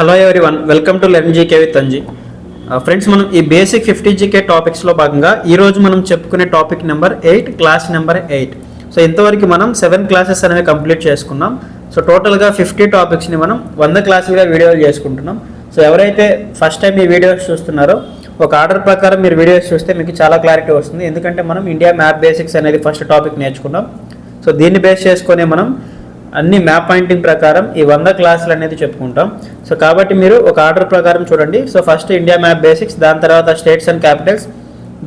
Hello everyone welcome to learn GK with Anji friends మనం ఈ basic fifty GK టాపిక్స్లో భాగంగా ఈరోజు మనం చెప్పుకునే topic number eight class number eight so ఇంతవరకు మనం సెవెన్ క్లాసెస్ అనేవి కంప్లీట్ చేసుకున్నాం. సో టోటల్గా ఫిఫ్టీ టాపిక్స్ని మనం వంద క్లాసులుగా వీడియోలు చేసుకుంటున్నాం. సో ఎవరైతే ఫస్ట్ టైం ఈ వీడియోస్ చూస్తున్నారో ఒక ఆర్డర్ ప్రకారం మీరు వీడియోస్ చూస్తే మీకు చాలా క్లారిటీ వస్తుంది. ఎందుకంటే మనం ఇండియా మ్యాప్ బేసిక్స్ అనేది ఫస్ట్ టాపిక్ నేర్చుకున్నాం. సో దీన్ని బేస్ చేసుకొని మనం అన్ని మ్యాప్ పాయింటింగ్ ప్రకారం ఈ వంద క్లాసులు అనేది చెప్పుకుంటాం. సో కాబట్టి మీరు ఒక ఆర్డర్ ప్రకారం చూడండి. So first India map basics దాని తర్వాత స్టేట్స్ అండ్ క్యాపిటల్స్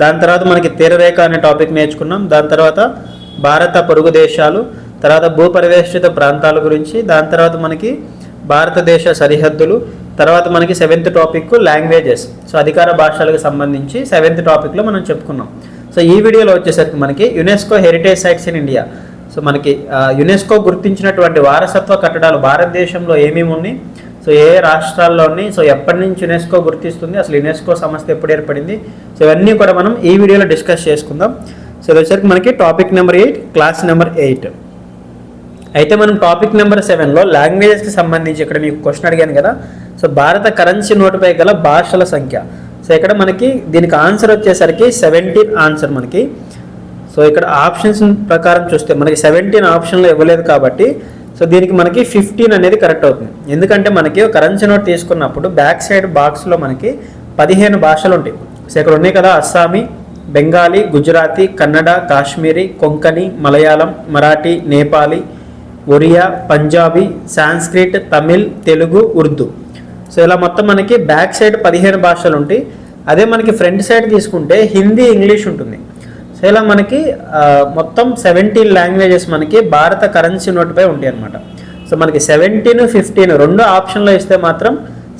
దాని తర్వాత మనకి తీరరేఖ అనే టాపిక్ నేర్చుకున్నాం. దాని తర్వాత భారత పొరుగు దేశాలు తర్వాత భూపరివేష్టిత ప్రాంతాల గురించి దాని తర్వాత మనకి భారతదేశ సరిహద్దులు తర్వాత మనకి సెవెంత్ టాపిక్ లాంగ్వేజెస్ సో అధికార భాషలకు సంబంధించి సెవెంత్ టాపిక్లో మనం చెప్పుకున్నాం. సో ఈ వీడియోలో వచ్చేసరికి మనకి UNESCO heritage sites in India so మనకి యునెస్కో గుర్తించినటువంటి వారసత్వ కట్టడాలు భారతదేశంలో ఏమేమి ఉన్నాయి? సో ఏ రాష్ట్రాల్లోని రాష్ట్రాల్లో సో ఎప్పటి నుంచి యునెస్కో గుర్తిస్తుంది? అసలు యునెస్కో సంస్థ ఎప్పుడు ఏర్పడింది? సో ఇవన్నీ కూడా మనం ఈ వీడియోలో డిస్కస్ చేసుకుందాం. సో ఇది వచ్చరికి మనకి topic number eight class number eight. అయితే మనం టాపిక్ నెంబర్ సెవెన్లో లాంగ్వేజెస్కి సంబంధించి ఇక్కడ మీకు క్వశ్చన్ అడిగాను కదా? సో భారత కరెన్సీ నోటుపై గల భాషల సంఖ్య. సో ఇక్కడ మనకి దీనికి ఆన్సర్ వచ్చేసరికి సెవెంటీన్ ఆన్సర్ మనకి. సో ఇక్కడ ఆప్షన్స్ ప్రకారం చూస్తే మనకి సెవెంటీన్ ఆప్షన్లు ఇవ్వలేదు కాబట్టి సో దీనికి మనకి ఫిఫ్టీన్ అనేది కరెక్ట్ అవుతుంది. ఎందుకంటే మనకి కరెన్సీ నోట్ తీసుకున్నప్పుడు బ్యాక్ సైడ్ బాక్స్లో మనకి పదిహేను భాషలు ఉంటాయి. సో ఇక్కడ ఉన్నాయి కదా అస్సామీ బెంగాలీ గుజరాతీ కన్నడ కాశ్మీరీ కొంకణి మలయాళం మరాఠీ నేపాలీ ఒరియా పంజాబీ సాంస్క్రిట్ తమిళ్ తెలుగు ఉర్దూ. సో ఇలా మొత్తం మనకి బ్యాక్ సైడ్ పదిహేను భాషలు ఉంటాయి. అదే మనకి ఫ్రంట్ సైడ్ తీసుకుంటే హిందీ ఇంగ్లీష్ ఉంటుంది. ఇలా మనకి మొత్తం సెవెంటీన్ లాంగ్వేజెస్ మనకి భారత కరెన్సీ నోటుపై ఉంటాయి అనమాట సో మనకి సెవెంటీన్ ఫిఫ్టీన్ రెండు ఆప్షన్లో ఇస్తే మాత్రం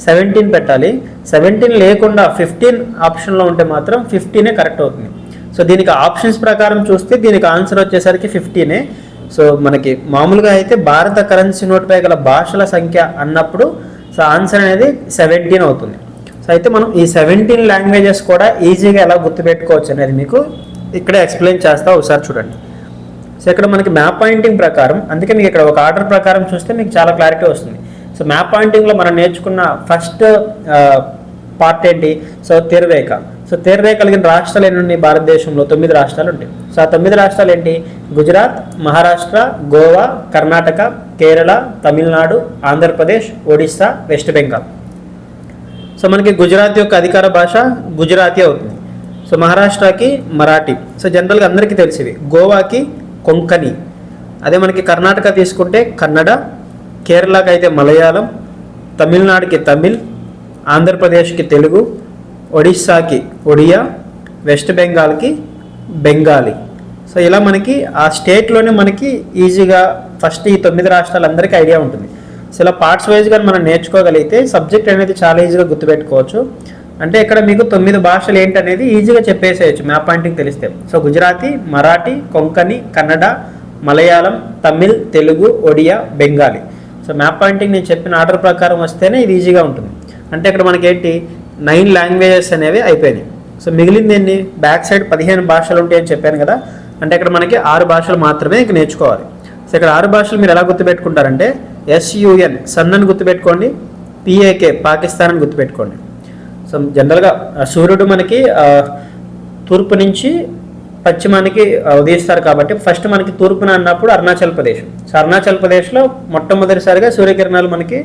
సెవెంటీన్ పెట్టాలి. సెవెంటీన్ లేకుండా ఫిఫ్టీన్ ఆప్షన్లో ఉంటే మాత్రం ఫిఫ్టీనే కరెక్ట్ అవుతుంది. సో దీనికి ఆప్షన్స్ ప్రకారం చూస్తే దీనికి ఆన్సర్ వచ్చేసరికి ఫిఫ్టీనే సో మనకి మామూలుగా అయితే భారత కరెన్సీ నోట్పై గల భాషల సంఖ్య అన్నప్పుడు సో ఆన్సర్ అనేది సెవెంటీన్ అవుతుంది. సో అయితే మనం ఈ సెవెంటీన్ లాంగ్వేజెస్ కూడా ఈజీగా ఎలా గుర్తుపెట్టుకోవచ్చు అనేది మీకు ఇక్కడే ఎక్స్ప్లెయిన్ చేస్తా ఒకసారి చూడండి. సో ఇక్కడ మనకి మ్యాప్ పాయింటింగ్ ప్రకారం అందుకే మీకు ఇక్కడ ఒక ఆర్డర్ ప్రకారం చూస్తే మీకు చాలా క్లారిటీ వస్తుంది. సో మ్యాప్ పాయింటింగ్లో మనం నేర్చుకున్న ఫస్ట్ పార్ట్ uh, ఏంటి? సో తీరరేఖ. సో తీరరేఖ కలిగిన రాష్ట్రాలు ఎన్ని ఉన్నాయి భారతదేశంలో? తొమ్మిది రాష్ట్రాలు ఉంటాయి. సో ఆ తొమ్మిది రాష్ట్రాలు ఏంటి? గుజరాత్ మహారాష్ట్ర గోవా కర్ణాటక కేరళ తమిళనాడు ఆంధ్రప్రదేశ్ ఒడిస్సా వెస్ట్ బెంగాల్. సో మనకి గుజరాత్ యొక్క అధికార భాష గుజరాతీ అవుతుంది. సో మహారాష్ట్రకి మరాఠీ. సో జనరల్గా అందరికీ తెలిసివి. గోవాకి కొంకణి. అదే మనకి కర్ణాటక తీసుకుంటే కన్నడ కేరళకి అయితే మలయాళం తమిళనాడుకి తమిళ్ ఆంధ్రప్రదేశ్కి తెలుగు ఒడిస్సాకి ఒడియా వెస్ట్ బెంగాల్కి బెంగాలీ. సో ఇలా మనకి ఆ స్టేట్లోనే మనకి ఈజీగా ఫస్ట్ ఈ తొమ్మిది రాష్ట్రాలందరికీ ఐడియా ఉంటుంది. సో ఇలా పార్ట్స్ వైజ్గా మనం నేర్చుకోగలిగితే సబ్జెక్ట్ అనేది చాలా ఈజీగా గుర్తుపెట్టుకోవచ్చు. అంటే ఇక్కడ మీకు తొమ్మిది భాషలు ఏంటనేది ఈజీగా చెప్పేసేయచ్చు మ్యాప్ పాయింటింగ్ తెలిస్తే. So Gujarati Marathi Konkani Kannada Malayalam Tamil Telugu Odia Bengali. So map pointing నేను చెప్పిన ఆర్డర్ ప్రకారం వస్తేనే ఇది ఈజీగా ఉంటుంది. అంటే ఇక్కడ మనకి ఏంటి నైన్ లాంగ్వేజెస్ అనేవి అయిపోయినాయి. సో మిగిలింది ఏంటి బ్యాక్ సైడ్ పదిహేను భాషలు ఉంటాయని చెప్పాను కదా. అంటే ఇక్కడ మనకి ఆరు భాషలు మాత్రమే ఇంక నేర్చుకోవాలి. సో ఇక్కడ ఆరు భాషలు మీరు ఎలా గుర్తుపెట్టుకుంటారంటే ఎస్యుఎన్ సన్ అని గుర్తుపెట్టుకోండి పిఏకే పాకిస్తాన్ అని గుర్తుపెట్టుకోండి. సో జనరల్గా సూర్యుడు మనకి తూర్పు నుంచి పశ్చిమానికి ఉదయిస్తారు కాబట్టి ఫస్ట్ మనకి తూర్పున అన్నప్పుడు అరుణాచల్ ప్రదేశ్. సో అరుణాచల్ ప్రదేశ్లో మొట్టమొదటిసారిగా సూర్యకిరణాలు మనకి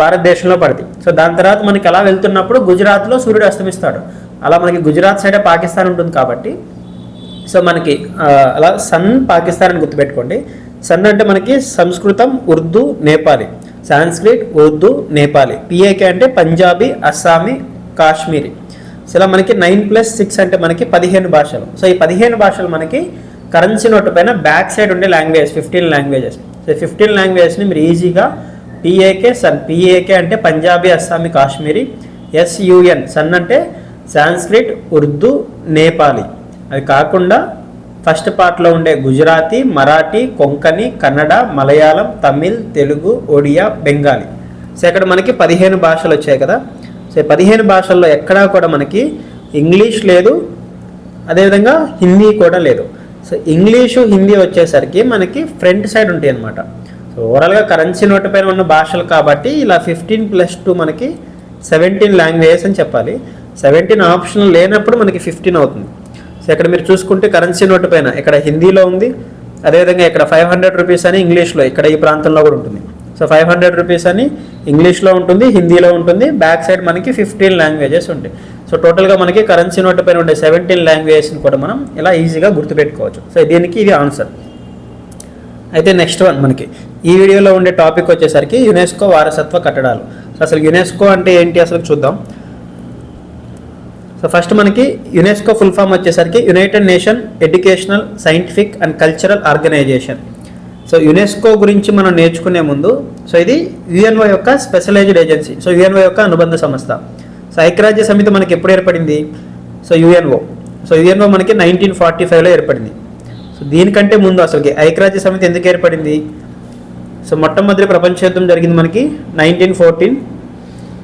భారతదేశంలో పడతాయి. సో దాని తర్వాత మనకి అలా వెళ్తున్నప్పుడు గుజరాత్లో సూర్యుడు అస్తమిస్తాడు. అలా మనకి గుజరాత్ సైడే పాకిస్తాన్ ఉంటుంది కాబట్టి సో మనకి అలా సన్ పాకిస్తాన్ అని గుర్తుపెట్టుకోండి. సన్ అంటే మనకి సంస్కృతం ఉర్దూ నేపాలీ. సాంస్క్రిట్ ఉర్దూ నేపాలీ. పిఏకే అంటే పంజాబీ అస్సామీ కాశ్మీరీ. సో ఇలా మనకి నైన్ ప్లస్ సిక్స్ అంటే మనకి పదిహేను భాషలు. సో ఈ పదిహేను భాషలు మనకి కరెన్సీ నోట్ పైన బ్యాక్ సైడ్ ఉండే language fifteen languages. So fifteen లాంగ్వేజ్ని మీరు ఈజీగా పిఏకే సన్ పిఏకే అంటే Punjabi Assamese Kashmiri S U N sun అంటే సాంస్క్రిట్ ఉర్దూ నేపాలీ. అవి కాకుండా ఫస్ట్ పార్ట్లో ఉండే గుజరాతీ మరాఠీ కొంకణి కన్నడ మలయాళం తమిళ్ తెలుగు ఒడియా బెంగాలీ. సో ఇక్కడ మనకి పదిహేను భాషలు వచ్చాయి కదా. సో పదిహేను భాషల్లో ఎక్కడా కూడా మనకి ఇంగ్లీష్ లేదు అదేవిధంగా హిందీ కూడా లేదు. సో ఇంగ్లీషు హిందీ వచ్చేసరికి మనకి ఫ్రంట్ సైడ్ ఉంటాయి అనమాట సో ఓవరాల్గా కరెన్సీ నోట్ పైన ఉన్న భాషలు కాబట్టి ఇలా ఫిఫ్టీన్ ప్లస్ టూ మనకి సెవెంటీన్ లాంగ్వేజెస్ అని చెప్పాలి. సెవెంటీన్ ఆప్షన్ లేనప్పుడు మనకి ఫిఫ్టీన్ అవుతుంది. సో ఇక్కడ మీరు చూసుకుంటే కరెన్సీ నోట్ పైన ఇక్కడ హిందీలో ఉంది అదేవిధంగా ఇక్కడ ఫైవ్ హండ్రెడ్ రూపీస్ అని ఇంగ్లీష్లో ఇక్కడ ఈ ప్రాంతంలో కూడా ఉంటుంది. సో ఫైవ్ హండ్రెడ్ రూపీస్ అని ఇంగ్లీష్లో ఉంటుంది హిందీలో ఉంటుంది. బ్యాక్ సైడ్ మనకి ఫిఫ్టీన్ లాంగ్వేజెస్ ఉంటాయి. సో టోటల్గా మనకి కరెన్సీ నోట్ పైన ఉండే సెవెంటీన్ లాంగ్వేజెస్ని కూడా మనం ఇలా ఈజీగా గుర్తుపెట్టుకోవచ్చు. సో దీనికి ఇది ఆన్సర్. అయితే నెక్స్ట్ వన్ మనకి. ఈ వీడియోలో ఉండే టాపిక్ వచ్చేసరికి యునెస్కో వారసత్వ కట్టడాలు. సో అసలు యునెస్కో అంటే ఏంటి అసలు చూద్దాం. సో ఫస్ట్ మనకి యునెస్కో ఫుల్ ఫామ్ వచ్చేసరికి united nation educational scientific and cultural organization. So UNESCO గురించి మనం నేర్చుకునే ముందు సో ఇది యుఎన్ఓ యొక్క స్పెషలైజ్డ్ ఏజెన్సీ సో యుఎన్ఓ యొక్క అనుబంధ సంస్థ. సో ఐక్యరాజ్య సమితి మనకి ఎప్పుడు ఏర్పడింది? So UNO. సో యుఎన్ఓ మనకి నైన్టీన్ ఫార్టీ ఫైవ్లో ఏర్పడింది. సో దీనికంటే ముందు అసలుకి ఐక్యరాజ్య సమితి ఎందుకు ఏర్పడింది? సో మొట్టమొదటి ప్రపంచ యుద్ధం జరిగింది మనకి నైన్టీన్ ఫోర్టీన్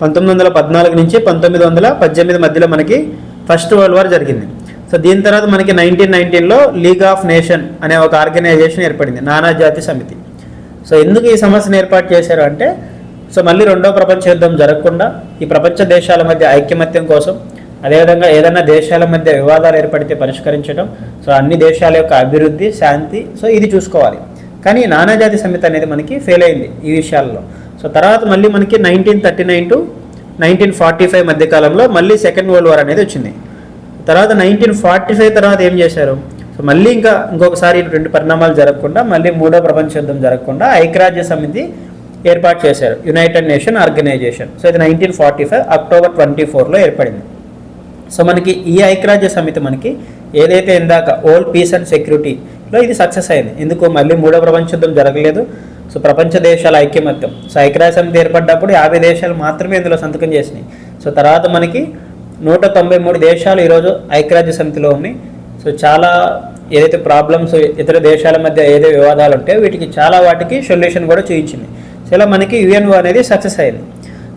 పంతొమ్మిది వందల పద్నాలుగు నుంచి పంతొమ్మిది వందల పద్దెనిమిది మధ్యలో మనకి ఫస్ట్ వరల్డ్ వార్ జరిగింది. సో దీని తర్వాత మనకి నైన్టీన్ నైన్టీన్లో లీగ్ ఆఫ్ నేషన్ అనే ఒక ఆర్గనైజేషన్ ఏర్పడింది నానాజాతి సమితి. సో ఎందుకు ఈ సమస్యను ఏర్పాటు చేశారు అంటే సో మళ్ళీ రెండో ప్రపంచ యుద్ధం జరగకుండా ఈ ప్రపంచ దేశాల మధ్య ఐక్యమత్యం కోసం అదేవిధంగా ఏదైనా దేశాల మధ్య వివాదాలు ఏర్పడితే పరిష్కరించడం సో అన్ని దేశాల యొక్క అభివృద్ధి శాంతి సో ఇది చూసుకోవాలి. కానీ నానాజాతి సమితి అనేది మనకి ఫెయిల్ అయింది ఈ విషయాల్లో. సో తర్వాత మళ్ళీ మనకి nineteen thirty nine to nineteen forty five మధ్య కాలంలో మళ్ళీ సెకండ్ వరల్డ్ వార్ అనేది వచ్చింది. తర్వాత నైన్టీన్ ఫార్టీ ఫైవ్ తర్వాత ఏం చేశారు? సో మళ్ళీ ఇంకా ఇంకొకసారి రెండు పరిణామాలు జరగకుండా మళ్ళీ మూడో ప్రపంచ యుద్ధం జరగకుండా ఐక్యరాజ్య సమితి ఏర్పాటు చేశారు. యునైటెడ్ నేషన్ ఆర్గనైజేషన్ సో ఇది nineteen forty five October twenty ఫోర్లో ఏర్పడింది. సో మనకి ఈ ఐక్యరాజ్య సమితి మనకి ఏదైతే ఇందాక ఓల్డ్ పీస్ అండ్ సెక్యూరిటీలో ఇది సక్సెస్ అయింది. ఎందుకు? మళ్ళీ మూడో ప్రపంచ యుద్ధం జరగలేదు. సో ప్రపంచ దేశాల ఐక్యమత్యం. సో ఐక్యరాజ్య సమితి ఏర్పడ్డప్పుడు యాభై దేశాలు మాత్రమే ఇందులో సంతకం చేసినాయి. సో తర్వాత మనకి నూట తొంభై మూడు దేశాలు ఈరోజు ఐక్యరాజ్య సమితిలో ఉన్నాయి. సో చాలా ఏదైతే ప్రాబ్లమ్స్ ఇతర దేశాల మధ్య ఏదైతే వివాదాలు ఉంటాయో వీటికి చాలా వాటికి సొల్యూషన్ కూడా చూపించింది. సో ఇలా మనకి యుఎన్ఓ అనేది సక్సెస్ అయింది.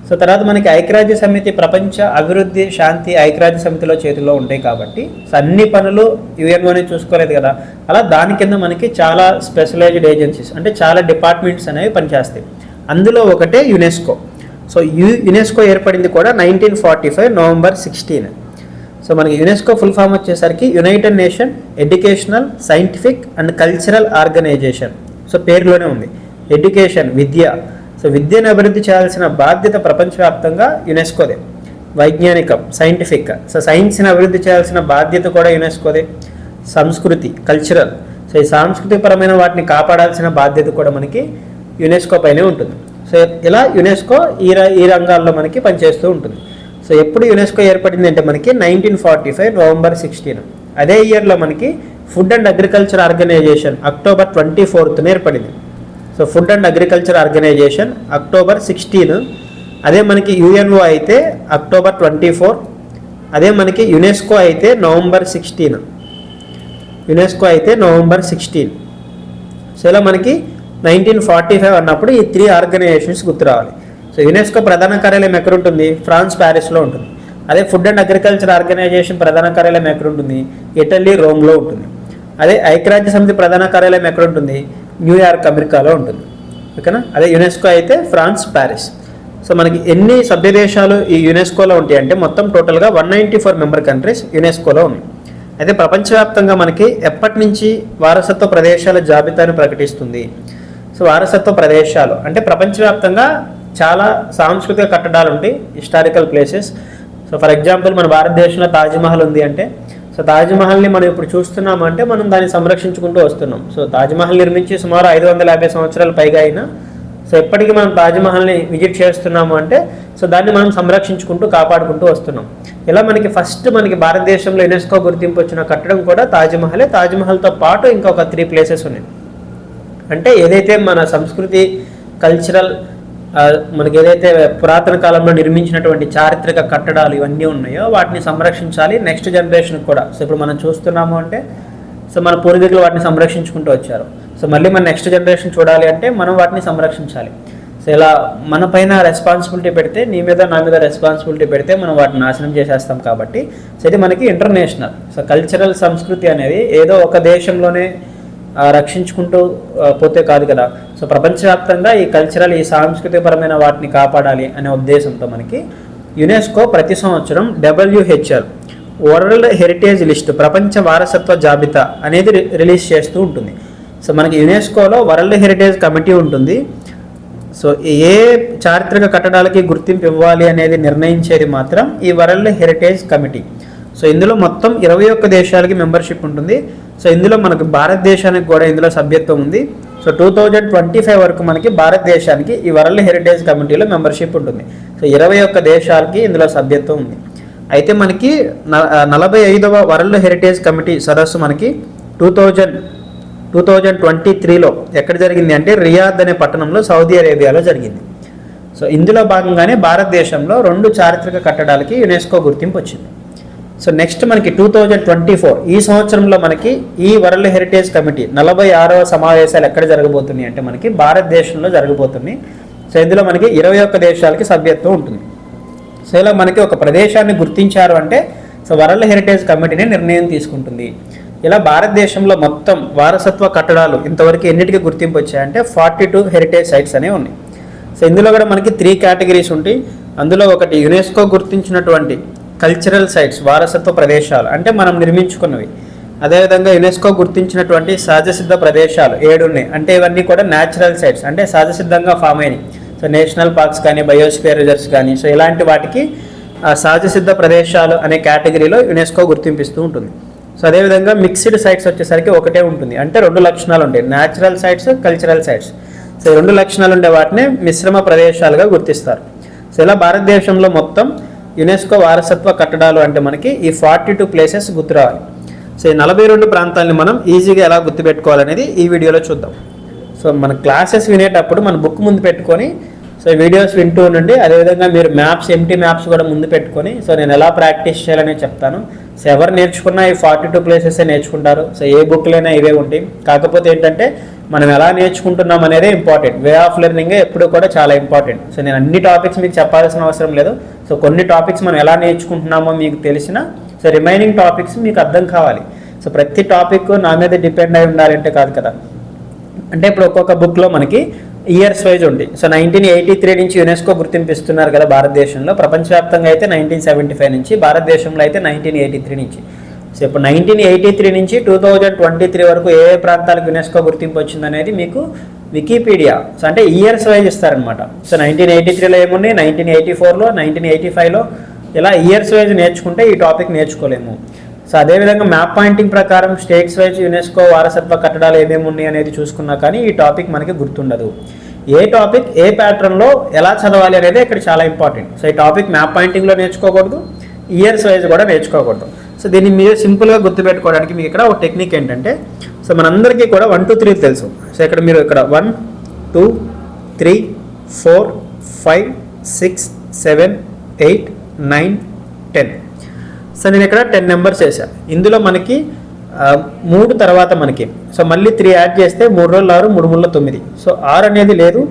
సో తర్వాత మనకి ఐక్యరాజ్య సమితి ప్రపంచ అభివృద్ధి శాంతి ఐక్యరాజ్య సమితిలో చేతిలో ఉంటాయి కాబట్టి సో అన్ని పనులు యుఎన్ఓని చూసుకోలేదు కదా. అలా దాని కింద మనకి చాలా స్పెషలైజ్డ్ ఏజెన్సీస్ అంటే చాలా డిపార్ట్మెంట్స్ అనేవి పనిచేస్తాయి. అందులో ఒకటే యునెస్కో. సో యు యునెస్కో ఏర్పడింది కూడా nineteen forty five November sixteen. So మనకి యునెస్కో ఫుల్ ఫామ్ వచ్చేసరికి united nation educational scientific and cultural organization. So పేరులోనే ఉంది. ఎడ్యుకేషన్ విద్య. సో విద్యను అభివృద్ధి చేయాల్సిన బాధ్యత ప్రపంచవ్యాప్తంగా యునెస్కోదే. వైజ్ఞానికం సైంటిఫిక్. సో సైన్స్ని అభివృద్ధి చేయాల్సిన బాధ్యత కూడా యునెస్కోదే. సంస్కృతి కల్చరల్. సో ఈ సాంస్కృతికపరమైన వాటిని కాపాడాల్సిన బాధ్యత కూడా మనకి యునెస్కో పైనే ఉంటుంది. సో ఇలా యునెస్కో ఈ ర- ఈ రంగాల్లో మనకి పనిచేస్తూ ఉంటుంది. సో ఎప్పుడు యునెస్కో ఏర్పడింది అంటే మనకి nineteen forty five November sixteen. అదే ఇయర్లో మనకి food and agriculture organization October twenty ఫోర్త్న ఏర్పడింది. So food and agriculture organization October sixteen. అదే మనకి యుఎన్ఓ అయితే అక్టోబర్ ట్వంటీ ఫోర్. అదే మనకి యునెస్కో అయితే నవంబర్ సిక్స్టీన్. యునెస్కో అయితే నవంబర్ సిక్స్టీన్. సో ఇలా మనకి నైన్టీన్ ఫార్టీ ఫైవ్ అన్నప్పుడు ఈ త్రీ ఆర్గనైజేషన్స్ గుర్తు రావాలి. సో యునెస్కో ప్రధాన కార్యాలయం ఎక్కడుంటుంది? ఫ్రాన్స్ ప్యారిస్లో ఉంటుంది. అదే ఫుడ్ అండ్ అగ్రికల్చర్ ఆర్గనైజేషన్ ప్రధాన కార్యాలయం ఎక్కడుంటుంది? ఇటలీ రోమ్లో ఉంటుంది. అదే ఐక్యరాజ్య సమితి ప్రధాన కార్యాలయం ఎక్కడుంటుంది? న్యూయార్క్ అమెరికాలో ఉంటుంది. ఓకేనా? అదే యునెస్కో అయితే ఫ్రాన్స్ ప్యారిస్. సో మనకి ఎన్ని సభ్య దేశాలు ఈ యునెస్కోలో ఉంటాయి అంటే మొత్తం టోటల్గా one ninety four member countries యునెస్కోలో ఉన్నాయి. అయితే ప్రపంచవ్యాప్తంగా మనకి ఎప్పటి నుంచి వారసత్వ ప్రదేశాల జాబితాను ప్రకటిస్తుంది? సో వారసత్వ ప్రదేశాలు అంటే ప్రపంచవ్యాప్తంగా చాలా సాంస్కృతిక కట్టడాలు ఉంటాయి historical places so for example మన భారతదేశంలో తాజ్మహల్ ఉంది అంటే సో తాజ్మహల్ని మనం ఇప్పుడు చూస్తున్నామంటే మనం దాన్ని సంరక్షించుకుంటూ వస్తున్నాం. సో తాజ్మహల్ నిర్మించి సుమారు ఐదు వందల యాభై సంవత్సరాలు పైగా అయినా సో ఎప్పటికీ మనం తాజ్మహల్ని విజిట్ చేస్తున్నాము అంటే సో దాన్ని మనం సంరక్షించుకుంటూ కాపాడుకుంటూ వస్తున్నాం. ఇలా మనకి ఫస్ట్ మనకి భారతదేశంలో యునెస్కో గుర్తింపు వచ్చిన కట్టడం కూడా తాజ్మహలే. తాజ్మహల్తో పాటు ఇంకొక త్రీ ప్లేసెస్ ఉన్నాయి. అంటే ఏదైతే మన సంస్కృతి కల్చరల్ మనకి ఏదైతే పురాతన కాలంలో నిర్మించినటువంటి చారిత్రక కట్టడాలు ఇవన్నీ ఉన్నాయో వాటిని సంరక్షించాలి నెక్స్ట్ జనరేషన్ కూడా. సో ఇప్పుడు మనం చూస్తున్నాము అంటే సో మన పూర్వీకులు వాటిని సంరక్షించుకుంటూ వచ్చారు. సో మళ్ళీ మన నెక్స్ట్ జనరేషన్ చూడాలి అంటే మనం వాటిని సంరక్షించాలి. సో ఇలా మన పైన రెస్పాన్సిబిలిటీ పెడితే నీ మీద నా మీద రెస్పాన్సిబిలిటీ పెడితే మనం వాటిని నాశనం చేసేస్తాం కాబట్టి సో ఇది మనకి ఇంటర్నేషనల్ సో కల్చరల్ సంస్కృతి అనేది ఏదో ఒక దేశంలోనే రక్షించుకుంటూ పోతే కాదు కదా. సో ప్రపంచవ్యాప్తంగా ఈ కల్చరల్ ఈ సాంస్కృతికపరమైన వాటిని కాపాడాలి అనే ఉద్దేశంతో మనకి యునెస్కో ప్రతి సంవత్సరం డబ్ల్యూహెచ్ఆర్ వరల్డ్ హెరిటేజ్ లిస్టు ప్రపంచ వారసత్వ జాబితా అనేది రి- రిలీజ్ చేస్తూ ఉంటుంది. సో మనకి యునెస్కోలో వరల్డ్ హెరిటేజ్ కమిటీ ఉంటుంది. సో ఏ చారిత్రక కట్టడాలకి గుర్తింపు ఇవ్వాలి అనేది నిర్ణయించేది మాత్రం ఈ వరల్డ్ హెరిటేజ్ కమిటీ. సో ఇందులో మొత్తం ఇరవై ఒక్క దేశాలకి మెంబర్షిప్ ఉంటుంది. సో ఇందులో మనకు భారతదేశానికి కూడా ఇందులో సభ్యత్వం ఉంది. So two thousand twenty five వరకు మనకి భారతదేశానికి ఈ వరల్డ్ హెరిటేజ్ కమిటీలో మెంబర్షిప్ ఉంటుంది. సో ఇరవై ఒక్క దేశాలకి ఇందులో సభ్యత్వం ఉంది. అయితే మనకి న- నలభై ఐదవ వరల్డ్ హెరిటేజ్ కమిటీ సదస్సు మనకి two thousand two thousand twenty త్రీలో ఎక్కడ జరిగింది అంటే రియాద్ అనే పట్టణంలో సౌదీ అరేబియాలో జరిగింది. సో ఇందులో భాగంగానే భారతదేశంలో రెండు చారిత్రక కట్టడాలకి యునెస్కో గుర్తింపు వచ్చింది. సో నెక్స్ట్ మనకి టూ థౌజండ్ ట్వంటీ ఫోర్ ఈ సంవత్సరంలో మనకి ఈ వరల్డ్ హెరిటేజ్ కమిటీ నలభై ఆరవ సమావేశాలు ఎక్కడ జరగబోతున్నాయి అంటే మనకి భారతదేశంలో జరగబోతున్నాయి. సో ఇందులో మనకి ఇరవై ఒక్క దేశాలకి సభ్యత్వం ఉంటుంది. సో ఇలా మనకి ఒక ప్రదేశాన్ని గుర్తించారు అంటే సో వరల్డ్ హెరిటేజ్ కమిటీని నిర్ణయం తీసుకుంటుంది. ఇలా భారతదేశంలో మొత్తం వారసత్వ కట్టడాలు ఇంతవరకు ఎన్నిటికీ గుర్తింపు వచ్చాయంటే ఫార్టీ టూ హెరిటేజ్ సైట్స్ అనేవి ఉన్నాయి. సో ఇందులో కూడా మనకి త్రీ కేటగిరీస్ ఉంటాయి. అందులో ఒకటి యునెస్కో గుర్తించినటువంటి కల్చరల్ సైట్స్ వారసత్వ ప్రదేశాలు అంటే మనం నిర్మించుకున్నవి. అదేవిధంగా యునెస్కో గుర్తించినటువంటి సహజసిద్ధ ప్రదేశాలు ఏడు ఉన్నాయి అంటే ఇవన్నీ కూడా న్యాచురల్ సైట్స్ అంటే సహజసిద్ధంగా ఫామ్ అయినాయి. సో నేషనల్ పార్క్స్ కానీ బయోస్ఫియర్ రిజర్వ్స్ కానీ సో ఇలాంటి వాటికి సహజసిద్ధ ప్రదేశాలు అనే కేటగిరీలో యునెస్కో గుర్తింపిస్తూ ఉంటుంది. సో అదేవిధంగా మిక్స్డ్ సైట్స్ వచ్చేసరికి ఒకటే ఉంటుంది. అంటే రెండు లక్షణాలు ఉంటాయి. Natural sites cultural sites so రెండు లక్షణాలు ఉండే వాటిని మిశ్రమ ప్రదేశాలుగా గుర్తిస్తారు. సో ఇలా భారతదేశంలో మొత్తం యునెస్కో వారసత్వ కట్టడాలు అంటే మనకి ఈ ఫార్టీ టూ ప్లేసెస్ గుర్తురావాలి. సో ఈ నలభై రెండు ప్రాంతాలని మనం ఈజీగా ఎలా గుర్తుపెట్టుకోవాలనేది ఈ వీడియోలో చూద్దాం. సో మన క్లాసెస్ వినేటప్పుడు మన బుక్ ముందు పెట్టుకొని సో వీడియోస్ వింటూ ఉండండి. అదేవిధంగా మీరు మ్యాప్స్ ఎంటీ మ్యాప్స్ కూడా ముందు పెట్టుకొని సో నేను ఎలా ప్రాక్టీస్ చేయాలని చెప్తాను. సో ఎవరు నేర్చుకున్నా ఈ ఫార్టీ టూ ప్లేసెసే నేర్చుకుంటారు. సో ఏ బుక్లైనా ఇవే ఉంటాయి. కాకపోతే ఏంటంటే మనం ఎలా నేర్చుకుంటున్నాం అనేది ఇంపార్టెంట్ వే ఆఫ్ లెర్నింగ్ ఎప్పుడు కూడా చాలా ఇంపార్టెంట్ సో నేను అన్ని టాపిక్స్ మీకు చెప్పాల్సిన అవసరం లేదు. సో కొన్ని టాపిక్స్ మనం ఎలా నేర్చుకుంటున్నామో మీకు తెలిసిన సో రిమైనింగ్ టాపిక్స్ మీకు అర్థం కావాలి. సో ప్రతి టాపిక్ నా మీద డిపెండ్ అయి ఉండాలంటే కాదు కదా. అంటే ఇప్పుడు ఒక్కొక్క బుక్లో మనకి ఇయర్స్ వైజ్ ఉంటాయి సో నైన్టీన్ ఎయిటీ త్రీ నుంచి యునెస్కో గుర్తింపిస్తున్నారు కదా భారతదేశంలో. ప్రపంచవ్యాప్తంగా అయితే నైన్టీన్ సెవెంటీ ఫైవ్ నుంచి భారతదేశంలో అయితే నైన్టీన్ ఎయిటీ త్రీ నుంచి. సో ఇప్పుడు నైన్టీన్ ఎయిటీ త్రీ నుంచి టూ థౌజండ్ ట్వంటీ త్రీ వరకు ఏ ఏ ప్రాంతాలకు యునెస్కో గుర్తింపు వచ్చిందనేది మీకు వికీపీడియా. సో అంటే ఇయర్స్ వైజ్ ఇస్తారనమాట సో నైన్టీన్ ఎయిటీ త్రీలో ఏముంది నైన్టీన్ ఎయిటీ ఫోర్లో నైన్టీన్ ఎయిటీ ఫైవ్లో ఇలా ఇయర్స్ వైజ్ నేర్చుకుంటే ఈ టాపిక్ నేర్చుకోలేము. సో అదేవిధంగా మ్యాప్ పాయింటింగ్ ప్రకారం స్టేట్స్ వైజ్ యునెస్కో వారసత్వ కట్టడాలు ఏమేమి ఉన్నాయి అనేది చూసుకున్నా కానీ ఈ టాపిక్ మనకి గుర్తుండదు. ఏ టాపిక్ ఏ ప్యాటర్న్లో ఎలా చదవాలి అనేది ఇక్కడ చాలా ఇంపార్టెంట్ సో ఈ టాపిక్ మ్యాప్ పాయింటింగ్లో నేర్చుకోకూడదు ఇయర్స్ వైజ్ కూడా నేర్చుకోకూడదు. సో దీన్ని మీరు సింపుల్గా గుర్తుపెట్టుకోవడానికి మీకు ఇక్కడ ఒక టెక్నిక్ ఏంటంటే సో మనందరికీ కూడా వన్ టూ త్రీ తెలుసు. సో ఇక్కడ మీరు ఇక్కడ one two three four five six seven eight nine ten so నేను ఇక్కడ టెన్ నెంబర్స్ వేసాను ఇందులో మనకి మూడు తర్వాత మనకి. సో మళ్ళీ త్రీ యాడ్ చేస్తే మూడు రోజులు ఆరు మూడు మూడులో తొమ్మిది. సో ఆరు అనేది లేదు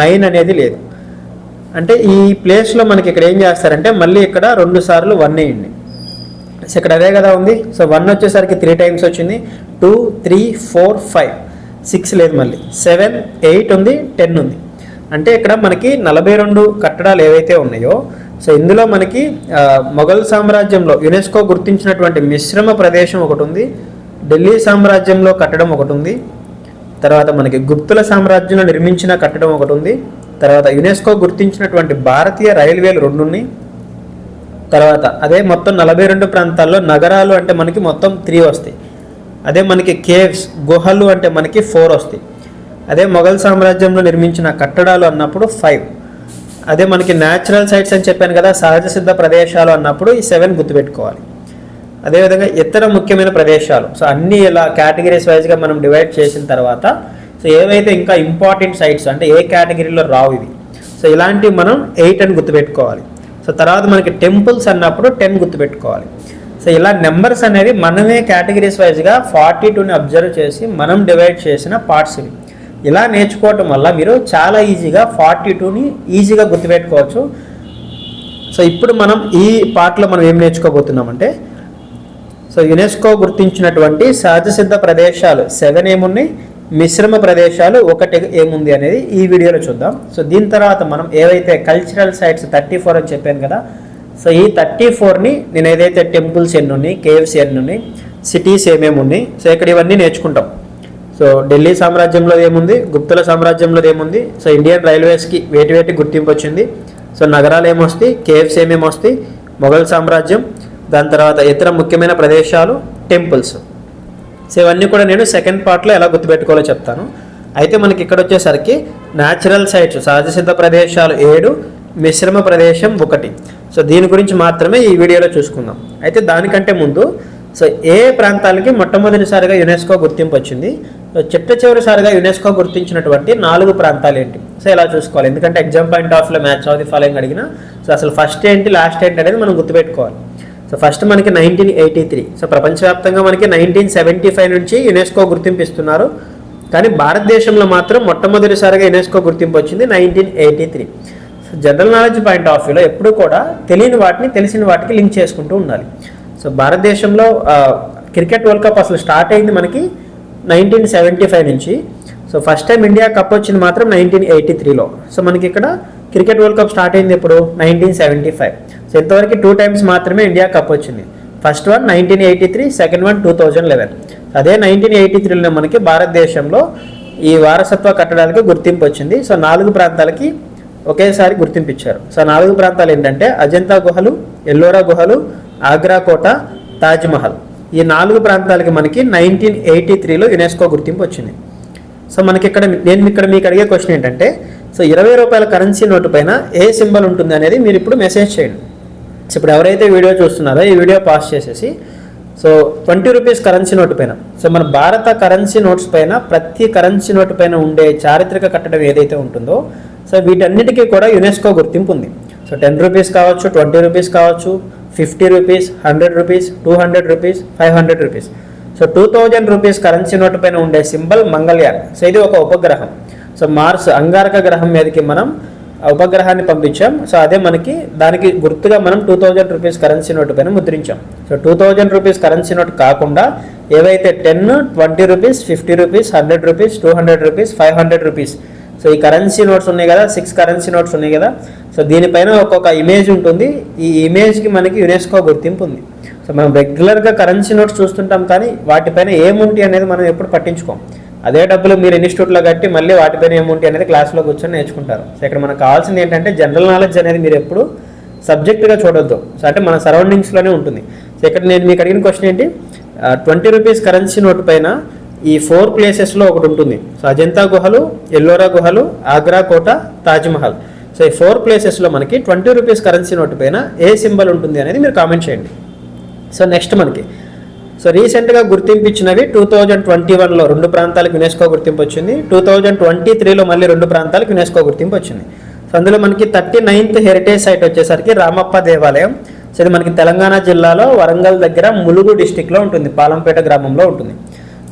నైన్ అనేది లేదు. అంటే ఈ ప్లేస్లో మనకి ఇక్కడ ఏం చేస్తారంటే మళ్ళీ ఇక్కడ రెండు సార్లు వన్ వేయండి. సో ఇక్కడ అదే కదా ఉంది. సో వన్ వచ్చేసరికి త్రీ టైమ్స్ వచ్చింది. Two three four five six లేదు మళ్ళీ. సెవెన్ ఎయిట్ ఉంది టెన్ ఉంది. అంటే ఇక్కడ మనకి నలభై రెండు కట్టడాలు ఏవైతే ఉన్నాయో సో ఇందులో మనకి మొఘల్ సామ్రాజ్యంలో యునెస్కో గుర్తించినటువంటి మిశ్రమ ప్రదేశం ఒకటి ఉంది ఢిల్లీ సామ్రాజ్యంలో కట్టడం ఒకటి ఉంది తర్వాత మనకి గుప్తుల సామ్రాజ్యంలో నిర్మించిన కట్టడం ఒకటి ఉంది తర్వాత యునెస్కో గుర్తించినటువంటి భారతీయ రైల్వేలు రెండు ఉన్నాయి తర్వాత అదే మొత్తం నలభై రెండు ప్రాంతాల్లో నగరాలు అంటే మనకి మొత్తం త్రీ వస్తాయి. అదే మనకి కేవ్స్ గుహలు అంటే మనకి ఫోర్ వస్తాయి. అదే మొఘల్ సామ్రాజ్యంలో నిర్మించిన కట్టడాలు అన్నప్పుడు ఫైవ్ అదే మనకి న్యాచురల్ సైట్స్ అని చెప్పాను కదా సహజ సిద్ధ ప్రదేశాలు అన్నప్పుడు ఈ సెవెన్ గుర్తుపెట్టుకోవాలి. అదేవిధంగా ఇతర ముఖ్యమైన ప్రదేశాలు. సో అన్ని ఇలా కేటగిరీస్ వైజ్గా మనం డివైడ్ చేసిన తర్వాత సో ఏవైతే ఇంకా ఇంపార్టెంట్ సైట్స్ అంటే ఏ కేటగిరీలో రావు ఇవి. సో ఇలాంటివి మనం ఎయిట్ అని గుర్తుపెట్టుకోవాలి. సో తర్వాత మనకి టెంపుల్స్ అన్నప్పుడు టెన్ గుర్తుపెట్టుకోవాలి. సో ఇలా నెంబర్స్ అనేవి మనమే కేటగిరీస్ వైజ్గా ఫార్టీ టూని అబ్జర్వ్ చేసి మనం డివైడ్ చేసిన పార్ట్స్ ఇవి. ఇలా నేర్చుకోవటం వల్ల మీరు చాలా ఈజీగా ఫార్టీ టూని ఈజీగా గుర్తుపెట్టుకోవచ్చు. సో ఇప్పుడు మనం ఈ పార్ట్లో మనం ఏం నేర్చుకోబోతున్నామంటే సో యునెస్కో గుర్తించినటువంటి సహజ సిద్ధ ప్రదేశాలు సెవెన్ ఏమున్నాయి? మిశ్రమ ప్రదేశాలు ఒకటి ఏముంది అనేది ఈ వీడియోలో చూద్దాం. సో దీని తర్వాత మనం ఏవైతే కల్చరల్ సైట్స్ థర్టీ ఫోర్ అని చెప్పాను కదా సో ఈ థర్టీ ఫోర్ని నేను ఏదైతే టెంపుల్స్ ఎన్ని ఉన్నాయి కేవ్స్ ఎన్ని ఉన్నాయి సిటీస్ ఏమేమి ఉన్నాయి సో ఇక్కడ ఇవన్నీ నేర్చుకుంటాం. సో ఢిల్లీ సామ్రాజ్యంలో ఏముంది? గుప్తుల సామ్రాజ్యంలో ఏముంది? సో ఇండియన్ రైల్వేస్కి వేటి వేటి గుర్తింపు వచ్చింది. సో నగరాలు ఏమొస్తాయి? కేవ్స్ ఏమేమి వస్తాయి? మొఘల్ సామ్రాజ్యం దాని తర్వాత ఇతర ముఖ్యమైన ప్రదేశాలు టెంపుల్స్. సో ఇవన్నీ కూడా నేను సెకండ్ పార్ట్లో ఎలా గుర్తుపెట్టుకోవాలో చెప్తాను. అయితే మనకి ఇక్కడ వచ్చేసరికి న్యాచురల్ సైట్స్ సహజ సిద్ధ ప్రదేశాలు ఏడు మిశ్రమ ప్రదేశం ఒకటి. సో దీని గురించి మాత్రమే ఈ వీడియోలో చూసుకుందాం. అయితే దానికంటే ముందు సో ఏ ప్రాంతాలకి మొట్టమొదటిసారిగా యునెస్కో గుర్తింపు వచ్చింది? చిట్ట చివరిసారిగా యునెస్కో గుర్తించినటువంటి నాలుగు ప్రాంతాలు ఏంటి సో ఇలా చూసుకోవాలి? ఎందుకంటే ఎగ్జామ్ పాయింట్ ఆఫ్లో మ్యాచ్ ఆఫ్ ది ఫాలోయింగ్ అడిగిన. సో అసలు ఫస్ట్ ఏంటి లాస్ట్ ఏంటి అనేది మనం గుర్తుపెట్టుకోవాలి. సో ఫస్ట్ మనకి నైన్టీన్ ఎయిటీ త్రీ సో ప్రపంచవ్యాప్తంగా మనకి నైన్టీన్ సెవెంటీ ఫైవ్ నుంచి యునెస్కో గుర్తింపు ఇస్తున్నారు కానీ భారతదేశంలో మాత్రం మొట్టమొదటిసారిగా యునెస్కో గుర్తింపు వచ్చింది nineteen eighty three so general knowledge point of వ్యూలో ఎప్పుడు కూడా తెలియని వాటిని తెలిసిన వాటికి లింక్ చేసుకుంటూ ఉండాలి. సో భారతదేశంలో క్రికెట్ వరల్డ్ కప్ అసలు స్టార్ట్ అయింది మనకి నైన్టీన్ సెవెంటీ ఫైవ్ నుంచి. So first time India cup వచ్చింది మాత్రం నైన్టీన్ ఎయిటీ త్రీలో. సో మనకి ఇక్కడ క్రికెట్ వరల్డ్ కప్ స్టార్ట్ అయింది ఇప్పుడు నైన్టీన్ సెవెంటీ ఫైవ్. సో ఇంతవరకు టూ టైమ్స్ మాత్రమే ఇండియా కప్ వచ్చింది. First one nineteen eighty three second one two thousand eleven అదే నైన్టీన్ ఎయిటీ త్రీలో మనకి భారతదేశంలో ఈ వారసత్వ కట్టడానికి గుర్తింపు వచ్చింది. సో నాలుగు ప్రాంతాలకి ఒకేసారి గుర్తింపు ఇచ్చారు. సో నాలుగు ప్రాంతాలు ఏంటంటే అజంతా గుహలు ఎల్లోరా గుహలు ఆగ్రా కోట తాజ్మహల్ ఈ నాలుగు ప్రాంతాలకి మనకి నైన్టీన్ ఎయిటీ త్రీలో యునెస్కో గుర్తింపు వచ్చింది. సో మనకి ఇక్కడ నేను ఇక్కడ మీకు అడిగే క్వశ్చన్ ఏంటంటే సో ఇరవై రూపాయల కరెన్సీ నోటు పైన ఏ సింబల్ ఉంటుంది అనేది మీరు ఇప్పుడు మెసేజ్ చేయండి. సో ఇప్పుడు ఎవరైతే వీడియో చూస్తున్నారో ఈ వీడియో పాస్ చేసేసి so twenty rupees currency note పైన సో మన భారత కరెన్సీ నోట్స్ పైన ప్రతి కరెన్సీ నోటు పైన ఉండే చారిత్రక కట్టడం ఏదైతే ఉంటుందో సో వీటన్నిటికీ కూడా యునెస్కో గుర్తింపు ఉంది. సో టెన్ రూపీస్ కావచ్చు ట్వంటీ రూపీస్ కావచ్చు fifty rupees hundred rupees two hundred rupees five hundred rupees. So two thousand rupees currency note పైన ఉండే సింబల్ మంగళయాన్. సో ఇది ఒక ఉపగ్రహం. సో మార్స్ అంగారక గ్రహం మీదకి మనం ఉపగ్రహాన్ని పంపించాం. సో అదే మనకి దానికి గుర్తుగా మనం two thousand rupees currency note పైన ముద్రించాం. So two thousand rupees currency note కాకుండా ఏవైతే ten twenty rupees fifty rupees hundred rupees two hundred rupees five hundred rupees so ఈ కరెన్సీ నోట్స్ ఉన్నాయి కదా సిక్స్ కరెన్సీ నోట్స్ ఉన్నాయి కదా. సో దీనిపైన ఒక్కొక్క ఇమేజ్ ఉంటుంది. ఈ ఇమేజ్కి మనకి యునెస్కో గుర్తింపు ఉంది. సో మనం రెగ్యులర్గా కరెన్సీ నోట్స్ చూస్తుంటాం కానీ వాటిపైన ఏముంటి అనేది మనం ఎప్పుడు పట్టించుకోం. అదే డబ్బులు మీరు ఇన్స్టిట్యూట్లో కట్టి మళ్ళీ వాటిపైన ఏముంటి అనేది క్లాస్లో కూర్చొని నేర్చుకుంటారు. సో ఇక్కడ మనకు కావాల్సింది ఏంటంటే జనరల్ నాలెడ్జ్ అనేది మీరు ఎప్పుడు సబ్జెక్టుగా చూడొద్దు. సో అంటే మన సరౌండింగ్స్లోనే ఉంటుంది. సో ఇక్కడ నేను మీకు అడిగిన క్వశ్చన్ ఏంటి? ట్వంటీ రూపీస్ కరెన్సీ నోట్ పైన ఈ ఫోర్ ప్లేసెస్లో ఒకటి ఉంటుంది. సో అజంతా గుహలు ఎల్లోరా గుహలు ఆగ్రా కోట తాజ్మహల్ సో ఈ ఫోర్ ప్లేసెస్లో మనకి ట్వంటీ రూపీస్ కరెన్సీ నోట్ పైన ఏ సింబల్ ఉంటుంది అనేది మీరు కామెంట్ చేయండి. సో నెక్స్ట్ మనకి. సో రీసెంట్గా గుర్తింపు ఇచ్చినవి టూ థౌజండ్ ట్వంటీ వన్లో రెండు ప్రాంతాలకు యునెస్కో గుర్తింపు వచ్చింది. టూ థౌజండ్ ట్వంటీ త్రీలో మళ్ళీ రెండు ప్రాంతాలకు యునెస్కో గుర్తింపు వచ్చింది. సో అందులో మనకి థర్టీ నైన్త్ హెరిటేజ్ సైట్ వచ్చేసరికి రామప్ప దేవాలయం. సో ఇది మనకి తెలంగాణ జిల్లాలో వరంగల్ దగ్గర ములుగు డిస్టిక్లో ఉంటుంది. పాలంపేట గ్రామంలో ఉంటుంది.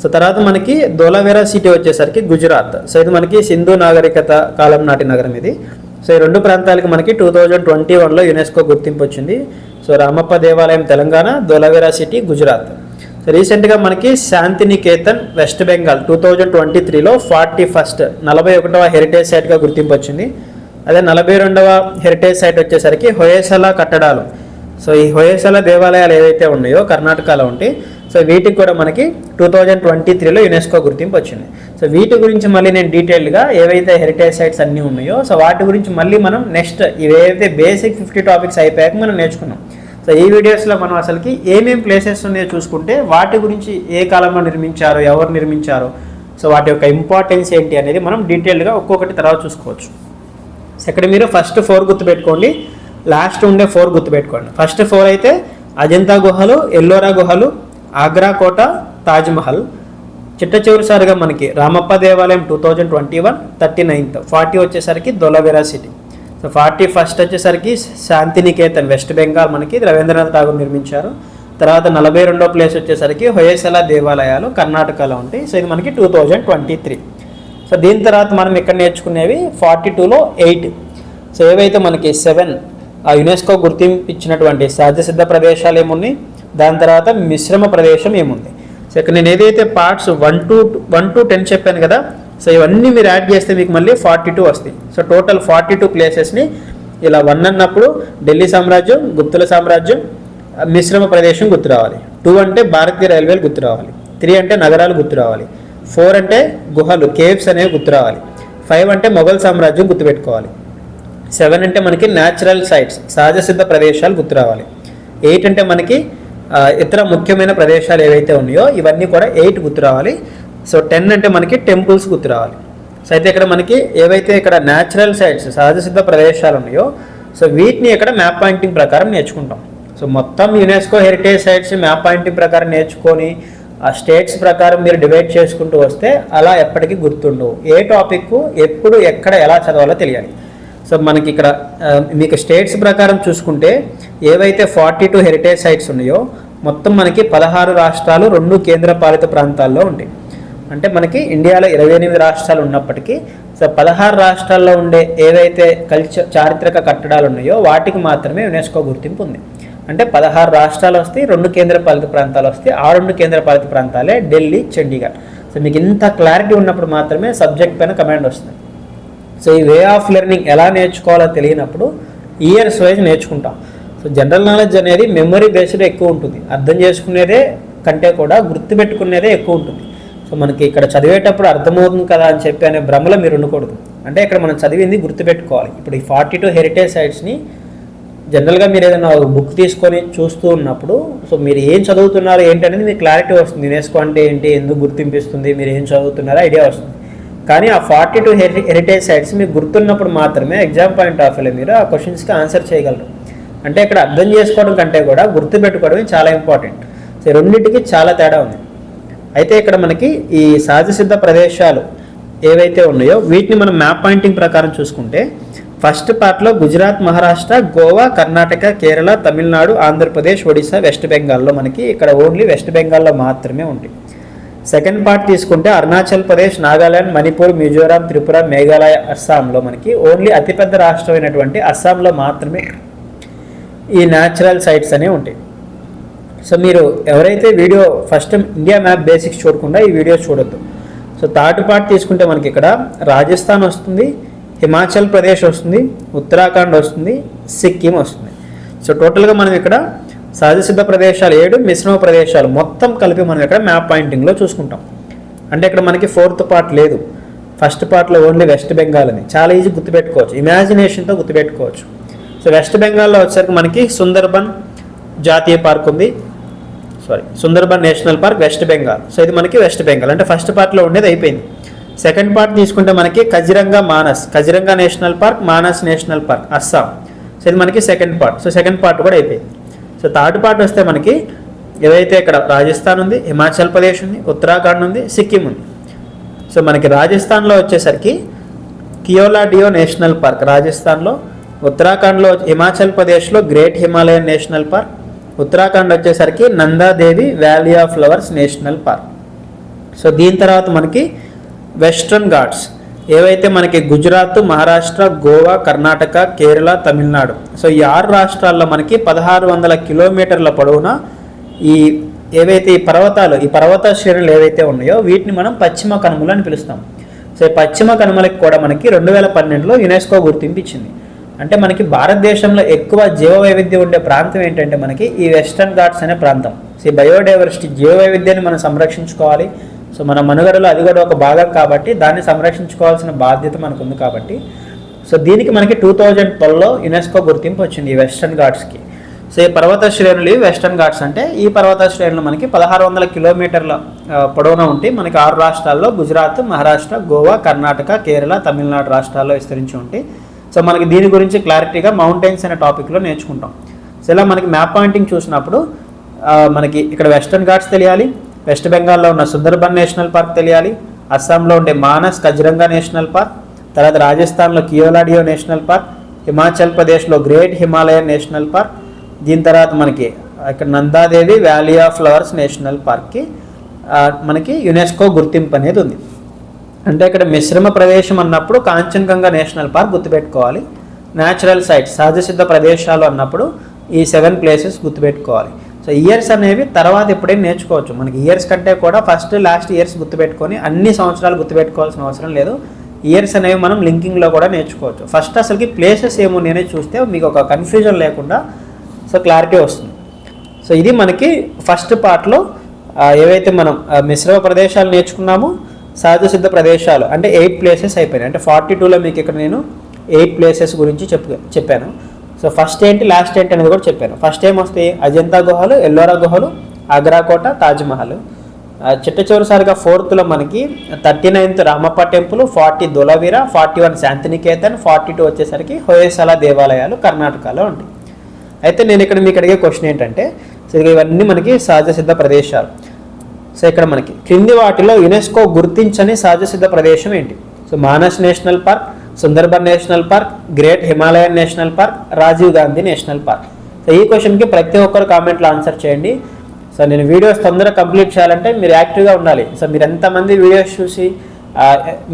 సో తర్వాత మనకి ధోలావేరా సిటీ వచ్చేసరికి గుజరాత్. సో ఇది మనకి సింధు నాగరికత కాలం నాటి నగరం ఇది. సో ఈ రెండు ప్రాంతాలకి మనకి టూ థౌజండ్ ట్వంటీ వన్లో యునెస్కో గుర్తింపు వచ్చింది. సో రామప్ప దేవాలయం తెలంగాణ దోలావేరా సిటీ గుజరాత్. సో రీసెంట్గా మనకి Shantiniketan West Bengal two thousand twenty త్రీలో ఫార్టీ ఫస్ట్ నలభై ఒకటవ హెరిటేజ్ సైట్గా గుర్తింపు వచ్చింది. అదే నలభై రెండవ హెరిటేజ్ సైట్ వచ్చేసరికి హొయేసల కట్టడాలు. సో ఈ హొయేసల దేవాలయాలు ఏవైతే ఉన్నాయో కర్ణాటకలో ఉంటాయి. సో వీటికి కూడా మనకి టూ థౌజండ్ ట్వంటీ త్రీలో యునెస్కో గుర్తింపు వచ్చింది. సో వీటి గురించి మళ్ళీ నేను డీటెయిల్గా ఏవైతే హెరిటేజ్ సైట్స్ అన్నీ ఉన్నాయో సో వాటి గురించి మళ్ళీ మనం నెక్స్ట్ ఇవేవైతే బేసిక్ ఫిఫ్టీ టాపిక్స్ అయిపోయాక మనం నేర్చుకున్నాం సో ఈ వీడియోస్లో మనం అసలుకి ఏమేం ప్లేసెస్ ఉన్నాయో చూసుకుంటే వాటి గురించి ఏ కాలంలో నిర్మించారో ఎవరు నిర్మించారో సో వాటి యొక్క ఇంపార్టెన్స్ ఏంటి అనేది మనం డీటెయిల్గా ఒక్కొక్కటి తర్వాత చూసుకోవచ్చు. సో ఇక్కడ మీరు ఫస్ట్ ఫోర్ గుర్తుపెట్టుకోండి. లాస్ట్ ఉండే ఫోర్ గుర్తుపెట్టుకోండి. ఫస్ట్ ఫోర్ అయితే అజంతా గుహలు ఎల్లోరా గుహలు ఆగ్రా కోట తాజ్మహల్ చిట్ట చివరిసారిగా మనకి రామప్ప దేవాలయం two thousand twenty one thirty ninth forty వచ్చేసరికి Dholavira city so forty first వచ్చేసరికి శాంతినికేతన్ వెస్ట్ బెంగాల్ మనకి రవీంద్రనాథ్ ఠాగూర్ నిర్మించారు. తర్వాత నలభై రెండో ప్లేస్ వచ్చేసరికి హొయసల దేవాలయాలు కర్ణాటకలో ఉంటాయి. సో ఇది మనకి two thousand twenty three so దీని తర్వాత మనం ఇక్కడ నేర్చుకునేవి? ఫార్టీ టూలో ఎయిట్ సో ఏవైతే మనకి సెవెన్ ఆ యునెస్కో గుర్తింపు ఇచ్చినటువంటి సహజ సిద్ధ ప్రదేశాలు ఏమున్నాయి? దాని తర్వాత మిశ్రమ ప్రదేశం ఏముంది? సో ఇక్కడ నేను ఏదైతే parts one two one two ten చెప్పాను కదా సో ఇవన్నీ మీరు యాడ్ చేస్తే మీకు మళ్ళీ ఫార్టీ టూ వస్తాయి. సో టోటల్ ఫార్టీ టూ ప్లేసెస్ని ఇలా వన్ అన్నప్పుడు ఢిల్లీ సామ్రాజ్యం గుప్తుల సామ్రాజ్యం మిశ్రమ ప్రదేశం గుర్తు రావాలి. టూ అంటే భారతీయ రైల్వేలు గుర్తు రావాలి. త్రీ అంటే నగరాలు గుర్తు రావాలి. ఫోర్ అంటే గుహలు కేవ్స్ అనేవి గుర్తు రావాలి. ఫైవ్ అంటే మొఘల్ సామ్రాజ్యం గుర్తుపెట్టుకోవాలి. సెవెన్ అంటే మనకి న్యాచురల్ సైట్స్ సహజసిద్ధ ప్రదేశాలు గుర్తు రావాలి. ఎయిట్ అంటే మనకి ఇతర ముఖ్యమైన ప్రదేశాలు ఏవైతే ఉన్నాయో ఇవన్నీ కూడా ఎయిట్ గుర్తు రావాలి. సో టెన్ అంటే మనకి టెంపుల్స్ గుర్తు రావాలి. సో అయితే ఇక్కడ మనకి ఏవైతే ఇక్కడ న్యాచురల్ సైట్స్ సహజ సిద్ధ ప్రదేశాలు ఉన్నాయో సో వీటిని ఇక్కడ మ్యాప్ పాయింటింగ్ ప్రకారం నేర్చుకుంటాం. సో మొత్తం UNESCO heritage sites map pointing ప్రకారం నేర్చుకొని ఆ స్టేట్స్ ప్రకారం మీరు డివైడ్ చేసుకుంటూ వస్తే అలా ఎప్పటికీ గుర్తుండవు. ఏ టాపిక్ ఎప్పుడు ఎక్కడ ఎలా చదవాలో తెలియాలి. సో మనకి ఇక్కడ మీకు స్టేట్స్ ప్రకారం చూసుకుంటే ఏవైతే ఫార్టీ టూ హెరిటేజ్ సైట్స్ ఉన్నాయో మొత్తం మనకి పదహారు రాష్ట్రాలు రెండు కేంద్ర పాలిత ప్రాంతాల్లో ఉంటాయి. అంటే మనకి ఇండియాలో ఇరవై ఎనిమిది రాష్ట్రాలు ఉన్నప్పటికీ సో పదహారు రాష్ట్రాల్లో ఉండే ఏవైతే కల్చర్ చారిత్రక కట్టడాలు ఉన్నాయో వాటికి మాత్రమే యునెస్కో గుర్తింపు ఉంది. అంటే పదహారు రాష్ట్రాలు వస్తాయి రెండు కేంద్ర పాలిత ప్రాంతాలు వస్తాయి ఆ రెండు కేంద్ర పాలిత ప్రాంతాలే ఢిల్లీ చండీగఢ్. సో మీకు ఇంత క్లారిటీ ఉన్నప్పుడు మాత్రమే సబ్జెక్ట్ పైన కమాండ్ వస్తుంది. సో ఈ వే ఆఫ్ లెర్నింగ్ ఎలా నేర్చుకోవాలో తెలియనప్పుడు ఇయర్స్ వైజ్ నేర్చుకుంటాం. సో జనరల్ నాలెడ్జ్ అనేది మెమరీ బేస్డ్ ఎక్కువ ఉంటుంది. అర్థం చేసుకునేదే కంటే కూడా గుర్తుపెట్టుకునేదే ఎక్కువ ఉంటుంది. సో మనకి ఇక్కడ చదివేటప్పుడు అర్థమవుతుంది కదా అని చెప్పి అనే భ్రమలో మీరు ఉండకూడదు. అంటే ఇక్కడ మనం చదివింది గుర్తుపెట్టుకోవాలి ఇప్పుడు ఈ ఫార్టీ టూ హెరిటేజ్ సైట్స్ని జనరల్గా మీరు ఏదైనా ఒక బుక్ తీసుకొని చూస్తూ ఉన్నప్పుడు సో మీరు ఏం చదువుతున్నారు ఏంటనేది మీకు క్లారిటీ వస్తుంది. యునెస్కో అంటే ఏంటి? ఎందుకు గుర్తింపిస్తుంది? మీరు ఏం చదువుతున్నారో? ఐడియా వస్తుంది. కానీ ఆ ఫార్టీ టూ హెరి హెరిటేజ్ సైట్స్ మీకు గుర్తున్నప్పుడు మాత్రమే ఎగ్జామ్ పాయింట్ ఆఫ్ వ్యూలో మీరు ఆ క్వశ్చన్స్కి ఆన్సర్ చేయగలరు. అంటే ఇక్కడ అర్థం చేసుకోవడం కంటే కూడా గుర్తుపెట్టుకోవడమే చాలా ఇంపార్టెంట్ సో రెండింటికి చాలా తేడా ఉంది. అయితే ఇక్కడ మనకి ఈ సహజ సిద్ధ ప్రదేశాలు ఏవైతే ఉన్నాయో వీటిని మనం మ్యాప్ పాయింటింగ్ ప్రకారం చూసుకుంటే ఫస్ట్ పార్ట్లో గుజరాత్ మహారాష్ట్ర గోవా కర్ణాటక కేరళ తమిళనాడు ఆంధ్రప్రదేశ్ ఒడిశా వెస్ట్ బెంగాల్లో మనకి ఇక్కడ ఓన్లీ వెస్ట్ బెంగాల్లో మాత్రమే ఉంటాయి. సెకండ్ పార్ట్ తీసుకుంటే అరుణాచల్ ప్రదేశ్ నాగాలాండ్ మణిపూర్ మిజోరాం త్రిపుర మేఘాలయ అస్సాంలో మనకి ఓన్లీ అతిపెద్ద రాష్ట్రమైనటువంటి అస్సాంలో మాత్రమే ఈ న్యాచురల్ సైట్స్ అనేవి ఉంటాయి. సో మీరు ఎవరైతే video first India map basics చూడకుండా ఈ వీడియోస్ చూడొద్దు. సో థర్డ్ పార్ట్ తీసుకుంటే మనకి ఇక్కడ రాజస్థాన్ వస్తుంది హిమాచల్ ప్రదేశ్ వస్తుంది ఉత్తరాఖండ్ వస్తుంది సిక్కిం వస్తుంది. సో టోటల్గా మనం ఇక్కడ సహజసిద్ధ ప్రదేశాలు ఏడు మిశ్రమ ప్రదేశాలు. మొత్తం కలిపి మనం ఇక్కడ మ్యాప్ పాయింటింగ్లో చూసుకుంటాం. అంటే ఇక్కడ మనకి ఫోర్త్ పార్ట్ లేదు. ఫస్ట్ పార్ట్లో ఓన్లీ వెస్ట్ బెంగాల్ అని. చాలా ఈజీ గుర్తుపెట్టుకోవచ్చు. ఇమాజినేషన్తో గుర్తుపెట్టుకోవచ్చు. సో వెస్ట్ బెంగాల్లో వచ్చేసరికి మనకి సుందర్బన్ జాతీయ పార్క్ ఉంది. Sorry Sundarban national park West Bengal so ఇది మనకి వెస్ట్ బెంగాల్ అంటే ఫస్ట్ పార్ట్లో ఉండేది అయిపోయింది. సెకండ్ పార్ట్ తీసుకుంటే మనకి Kaziranga Manas Kaziranga national park Manas national park Assam so ఇది మనకి second part so second part కూడా అయిపోయింది. సో థర్డ్ పార్ట్ వస్తే మనకి ఏదైతే ఇక్కడ రాజస్థాన్ ఉంది హిమాచల్ ప్రదేశ్ ఉంది ఉత్తరాఖండ్ ఉంది సిక్కిం ఉంది. సో మనకి రాజస్థాన్లో వచ్చేసరికి కియోలా డియో నేషనల్ పార్క్ రాజస్థాన్లో ఉత్తరాఖండ్లో హిమాచల్ ప్రదేశ్లో great Himalayan national park Uttarakhand వచ్చేసరికి Nanda Devi valley of flowers national park so దీని తర్వాత మనకి వెస్ట్రన్ ఘాట్స్ ఏవైతే మనకి గుజరాత్ మహారాష్ట్ర గోవా కర్ణాటక కేరళ తమిళనాడు. సో ఈ ఆరు రాష్ట్రాల్లో మనకి పదహారు వందల కిలోమీటర్ల పొడవున ఈ ఏవైతే ఈ పర్వతాలు ఈ పర్వత శ్రేణులు ఏవైతే ఉన్నాయో వీటిని మనం పశ్చిమ కనుమలు అని పిలుస్తాం. సో ఈ పశ్చిమ కనుమలకి కూడా మనకి రెండు వేల పన్నెండులో యునెస్కో గుర్తింపు ఇచ్చింది అంటే మనకి భారతదేశంలో ఎక్కువ జీవ వైవిధ్యం ఉండే ప్రాంతం ఏంటంటే మనకి ఈ వెస్టర్న్ ఘాట్స్ అనే ప్రాంతం. సో ఈ బయోడైవర్సిటీ జీవ వైవిధ్యాన్ని మనం సంరక్షించుకోవాలి. సో మన మనుగడలో అది కూడా ఒక భాగం కాబట్టి దాన్ని సంరక్షించుకోవాల్సిన బాధ్యత మనకు ఉంది కాబట్టి. సో దీనికి మనకి టూ థౌజండ్ ట్వెల్వ్లో యునెస్కో గుర్తింపు వచ్చింది ఈ వెస్టర్న్ ఘాట్స్కి. సో ఈ పర్వత శ్రేణులు వెస్టర్న్ ఘాట్స్ అంటే ఈ పర్వత శ్రేణులు మనకి పదహారు వందల కిలోమీటర్ల పొడవున ఉంటే మనకి ఆరు రాష్ట్రాల్లో గుజరాత్ మహారాష్ట్ర గోవా కర్ణాటక కేరళ తమిళనాడు రాష్ట్రాల్లో విస్తరించి ఉంటాయి. సో మనకి దీని గురించి క్లారిటీగా మౌంటైన్స్ అనే టాపిక్లో నేర్చుకుంటాం. సో ఇలా మనకి మ్యాప్ పాయింటింగ్ చూసినప్పుడు మనకి ఇక్కడ వెస్టర్న్ ఘాట్స్ తెలియాలి. వెస్ట్ బెంగాల్లో ఉన్న సుందర్బన్ నేషనల్ పార్క్ తెలియాలి. అస్సాంలో ఉండే మానస్ కజరంగా నేషనల్ పార్క్. తర్వాత రాజస్థాన్లో కియోలాడియో నేషనల్ పార్క్. హిమాచల్ ప్రదేశ్లో గ్రేట్ హిమాలయన్ నేషనల్ పార్క్. దీని తర్వాత మనకి ఇక్కడ Nanda Devi valley of flowers national పార్క్కి మనకి యునెస్కో గుర్తింపు అనేది ఉంది. అంటే ఇక్కడ మిశ్రమ ప్రదేశం అన్నప్పుడు కాంచన్గంగా నేషనల్ పార్క్ గుర్తుపెట్టుకోవాలి. న్యాచురల్ సైట్స్ సహజ సిద్ధ ప్రదేశాలు అన్నప్పుడు ఈ సెవెన్ ప్లేసెస్ గుర్తుపెట్టుకోవాలి. సో ఇయర్స్ అనేవి తర్వాత ఎప్పుడైనా నేర్చుకోవచ్చు. మనకి ఇయర్స్ కంటే కూడా ఫస్ట్ లాస్ట్ ఇయర్స్ గుర్తుపెట్టుకొని అన్ని సంవత్సరాలు గుర్తుపెట్టుకోవాల్సిన అవసరం లేదు. ఇయర్స్ అనేవి మనం లింకింగ్లో కూడా నేర్చుకోవచ్చు. ఫస్ట్ అసలుకి ప్లేసెస్ ఏమున్నాయని చూస్తే మీకు ఒక కన్ఫ్యూజన్ లేకుండా సో క్లారిటీ వస్తుంది. సో ఇది మనకి ఫస్ట్ పార్ట్లో ఏవైతే మనం మిశ్రమ ప్రదేశాలు నేర్చుకున్నామో సహజ సిద్ధ ప్రదేశాలు అంటే ఎయిట్ ప్లేసెస్ అయిపోయినాయి. అంటే ఫార్టీ టూలో మీకు ఇక్కడ నేను ఎయిట్ ప్లేసెస్ గురించి చెప్పు చెప్పాను. సో ఫస్ట్ ఏంటి లాస్ట్ ఏంటి అనేది కూడా చెప్పాను. ఫస్ట్ ఏం వస్తాయి అజంతా గుహలు ఎల్లోరా గుహలు ఆగ్రా కోట తాజ్మహల్ చిట్ట చివరిసారిగా ఫోర్త్లో మనకి thirty ninth Ramappa temple forty Dholavira forty one Shantiniketan forty two వచ్చేసరికి హోయసల దేవాలయాలు కర్ణాటకలో ఉంటాయి. అయితే నేను ఇక్కడ మీకు అడిగే క్వశ్చన్ ఏంటంటే సో ఇవన్నీ మనకి సహజ సిద్ధ ప్రదేశాలు. సో ఇక్కడ మనకి క్రింది వాటిలో యునెస్కో గుర్తించని సహజ సిద్ధ ప్రదేశం ఏంటి? So Manas national park Sundarban national park great Himalayan national park Rajiv Gandhi national park. So ఈ క్వశ్చన్కి ప్రతి ఒక్కరు కామెంట్లో ఆన్సర్ చేయండి. సో నేను వీడియోస్ తొందరగా కంప్లీట్ చేయాలంటే మీరు యాక్టివ్గా ఉండాలి. సో మీరు ఎంతమంది వీడియోస్ చూసి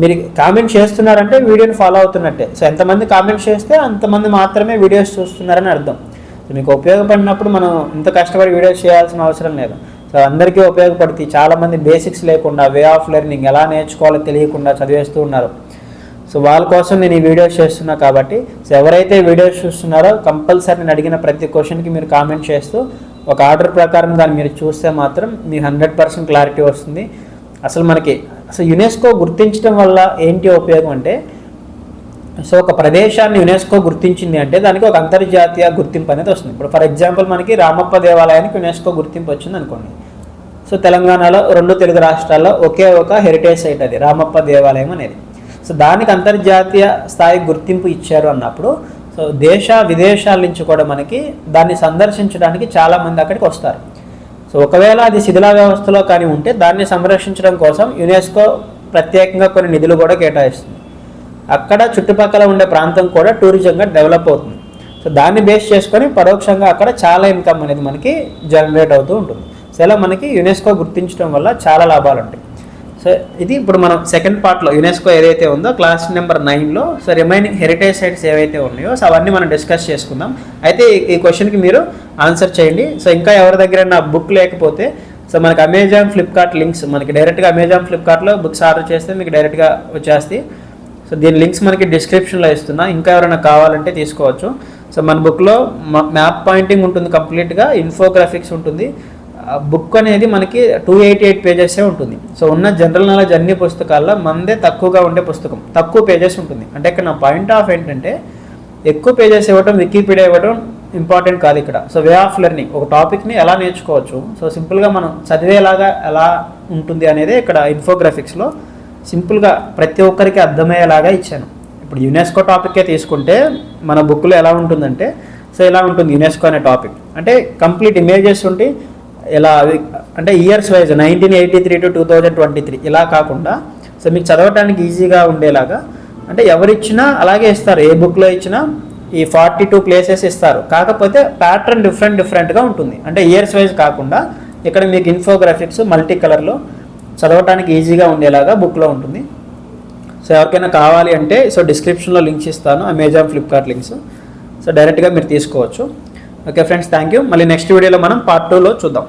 మీరు కామెంట్ చేస్తున్నారంటే వీడియోని ఫాలో అవుతున్నట్టే. సో ఎంతమంది కామెంట్ చేస్తే అంతమంది మాత్రమే వీడియోస్ చూస్తున్నారని అర్థం. సో మీకు ఉపయోగపడినప్పుడు మనం ఇంత కష్టపడి వీడియోస్ చేయాల్సిన అవసరం లేదు. సో అందరికీ ఉపయోగపడుతుంది. చాలామంది బేసిక్స్ లేకుండా వే ఆఫ్ లెర్నింగ్ ఎలా నేర్చుకోవాలో తెలియకుండా చదివేస్తూ ఉన్నారు. సో వాళ్ళ కోసం నేను ఈ వీడియోస్ చేస్తున్నా కాబట్టి సో ఎవరైతే వీడియోస్ చూస్తున్నారో కంపల్సరీ నేను అడిగిన ప్రతి క్వశ్చన్కి మీరు కామెంట్ చేస్తూ ఒక ఆర్డర్ ప్రకారం దాన్ని మీరు చూస్తే మాత్రం మీకు హండ్రెడ్ పర్సెంట్ క్లారిటీ వస్తుంది. అసలు మనకి అసలు యునెస్కో గుర్తించడం వల్ల ఏంటి ఉపయోగం అంటే సో ఒక ప్రదేశాన్ని యునెస్కో గుర్తించింది అంటే దానికి ఒక అంతర్జాతీయ గుర్తింపు అనేది వస్తుంది. ఇప్పుడు ఫర్ ఎగ్జాంపుల్ మనకి రామప్ప దేవాలయానికి యునెస్కో గుర్తింపు వచ్చింది అనుకోండి. సో తెలంగాణలో రెండు తెలుగు రాష్ట్రాల్లో ఒకే ఒక హెరిటేజ్ సైట్ అది రామప్ప దేవాలయం అనేది. సో దానికి అంతర్జాతీయ స్థాయి గుర్తింపు ఇచ్చారు అన్నప్పుడు సో దేశ విదేశాల నుంచి కూడా మనకి దాన్ని సందర్శించడానికి చాలామంది అక్కడికి వస్తారు. సో ఒకవేళ అది శిథిలా వ్యవస్థలో కానీ ఉంటే దాన్ని సంరక్షించడం కోసం యునెస్కో ప్రత్యేకంగా కొన్ని నిధులు కూడా కేటాయిస్తుంది. అక్కడ చుట్టుపక్కల ఉండే ప్రాంతం కూడా టూరిజంగా డెవలప్ అవుతుంది. సో దాన్ని బేస్ చేసుకొని పరోక్షంగా అక్కడ చాలా ఇన్కమ్ అనేది మనకి జనరేట్ అవుతూ ఉంటుంది. సో ఇలా మనకి యునెస్కో గుర్తించడం వల్ల చాలా లాభాలు ఉంటాయి. సో ఇది ఇప్పుడు మనం సెకండ్ పార్ట్లో యునెస్కో ఏదైతే ఉందో క్లాస్ నెంబర్ నైన్లో సో రిమైనింగ్ హెరిటేజ్ సైట్స్ ఏవైతే ఉన్నాయో సో అవన్నీ మనం డిస్కస్ చేసుకుందాం. అయితే ఈ- క్వశ్చన్కి మీరు ఆన్సర్ చేయండి. సో ఇంకా ఎవరి దగ్గర నా బుక్ లేకపోతే సో మనకి అమెజాన్ ఫ్లిప్కార్ట్ లింక్స్ మనకి డైరెక్ట్గా అమెజాన్ ఫ్లిప్కార్ట్లో బుక్స్ ఆర్డర్ చేస్తే మీకు డైరెక్ట్గా వచ్చేస్తాయి. సో దీని లింక్స్ మనకి డిస్క్రిప్షన్లో ఇస్తున్నా. ఇంకా ఎవరైనా కావాలంటే తీసుకోవచ్చు. సో మన బుక్లో మ్యాప్ పాయింటింగ్ ఉంటుంది కంప్లీట్గా ఇన్ఫోగ్రాఫిక్స్ ఉంటుంది. బుక్ అనేది మనకి టూ ఎయిటీ ఎయిట్ పేజెసే ఉంటుంది. సో ఉన్న జనరల్ నాలెడ్జ్ అన్ని పుస్తకాల్లో మందే తక్కువగా ఉండే పుస్తకం. తక్కువ పేజెస్ ఉంటుంది. అంటే ఇక్కడ నా పాయింట్ ఆఫ్ ఏంటంటే ఎక్కువ పేజెస్ ఇవ్వడం వికీపీడియా ఇవ్వడం ఇంపార్టెంట్ కాదు ఇక్కడ. సో వే ఆఫ్ లెర్నింగ్ ఒక టాపిక్ని ఎలా నేర్చుకోవచ్చు? సో సింపుల్గా మనం చదివేలాగా ఎలా ఉంటుంది అనేది ఇక్కడ ఇన్ఫోగ్రాఫిక్స్లో సింపుల్గా ప్రతి ఒక్కరికి అర్థమయ్యేలాగా ఇచ్చాను. ఇప్పుడు యునెస్కో టాపికే తీసుకుంటే మన బుక్లో ఎలా ఉంటుందంటే సో ఇలా ఉంటుంది యునెస్కో అనే టాపిక్. అంటే కంప్లీట్ ఇమేజెస్ ఉండి ఇలా అవి అంటే years wise nineteen eighty three to two thousand twenty three ఇలా కాకుండా సో మీకు చదవటానికి ఈజీగా ఉండేలాగా అంటే ఎవరిచ్చినా అలాగే ఇస్తారు ఏ బుక్లో ఇచ్చినా ఈ ఫార్టీ టూ ప్లేసెస్ ఇస్తారు. కాకపోతే ప్యాటర్న్ డిఫరెంట్ డిఫరెంట్గా ఉంటుంది. అంటే ఇయర్స్ వైజ్ కాకుండా ఇక్కడ మీకు ఇన్ఫోగ్రాఫిక్స్ మల్టీ కలర్లో చదవటానికి ఈజీగా ఉండేలాగా బుక్లో ఉంటుంది. సో ఎవరికైనా కావాలి అంటే సో డిస్క్రిప్షన్లో లింక్స్ ఇస్తాను అమెజాన్ ఫ్లిప్కార్ట్ లింక్స్ సో డైరెక్ట్గా మీరు తీసుకోవచ్చు. ఓకే ఫ్రెండ్స్ థ్యాంక్ యూ మళ్ళీ నెక్స్ట్ వీడియోలో మనం పార్ట్ టూలో చూద్దాం.